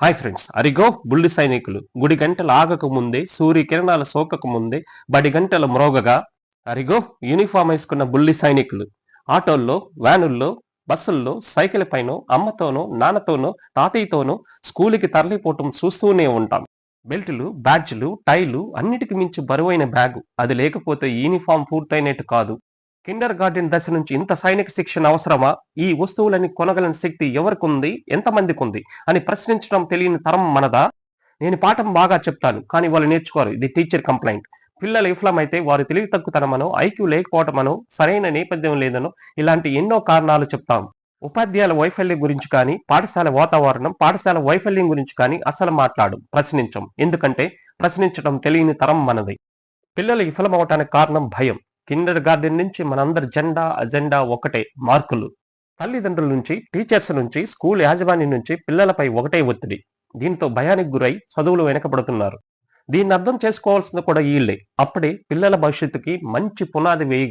Hi friends అరిగో బుల్లి సైనికులు. గుడి గంటలు ఆగక ముందే సూర్య కిరణాలు సోకక ముందే బడి గంటలు మ్రోగగా అరిగో యూనిఫామ్ వేసుకున్న బుల్లి సైనికులు. ఆటోల్లో వ్యానుల్లో బస్సుల్లో సైకిల్ పైన అమ్మతోనో నాన్నతోనో తాతయ్యతోనో స్కూలుకి తరలిపోవటం చూస్తూనే ఉంటాం. బెల్టులు బ్యాడ్జ్లు టైలు అన్నిటికి మించి బరువైన బ్యాగు. అది లేకపోతే యూనిఫామ్ పూర్తయినట్టు కాదు. కిండర్ గార్డెన్ దశ నుంచి ఇంత సైనిక శిక్షణ అవసరమా? ఈ వస్తువులని కొనగలని శక్తి ఎవరికి ఉంది ఎంతమందికి ఉంది అని ప్రశ్నించడం తెలియని తరం మనదా? నేను పాఠం బాగా చెప్తాను కానీ వాళ్ళు నేర్చుకోరు. ఇది టీచర్ కంప్లైంట్. పిల్లలు విఫలమైతే వారు తెలివి తక్కువతనమనో ఐక్యూ లేకపోవటమనో సరైన నేపథ్యం లేదనో ఇలాంటి ఎన్నో కారణాలు చెప్తాం. ఉపాధ్యాయుల వైఫల్యం గురించి కానీ పాఠశాల వాతావరణం పాఠశాల వైఫల్యం గురించి కానీ అసలు మాట్లాడు ప్రశ్నించం ఎందుకంటే ప్రశ్నించడం తెలియని తరం మనది. పిల్లలు విఫలమవటానికి కారణం భయం. కిండర్ గార్డెన్ నుంచి మనందరి జెండా అజెండా ఒకటే. మార్కులు. తల్లిదండ్రుల నుంచి టీచర్స్ నుంచి స్కూల్ యాజమాన్యం నుంచి పిల్లలపై ఒకటే ఒత్తిడి. దీంతో భయానికి గురై చదువులు వెనకబడుతున్నారు. దీన్ని అర్థం చేసుకోవాల్సింది కూడా వీళ్ళే అప్పుడే పిల్లల భవిష్యత్తుకి మంచి పునాది వేయగా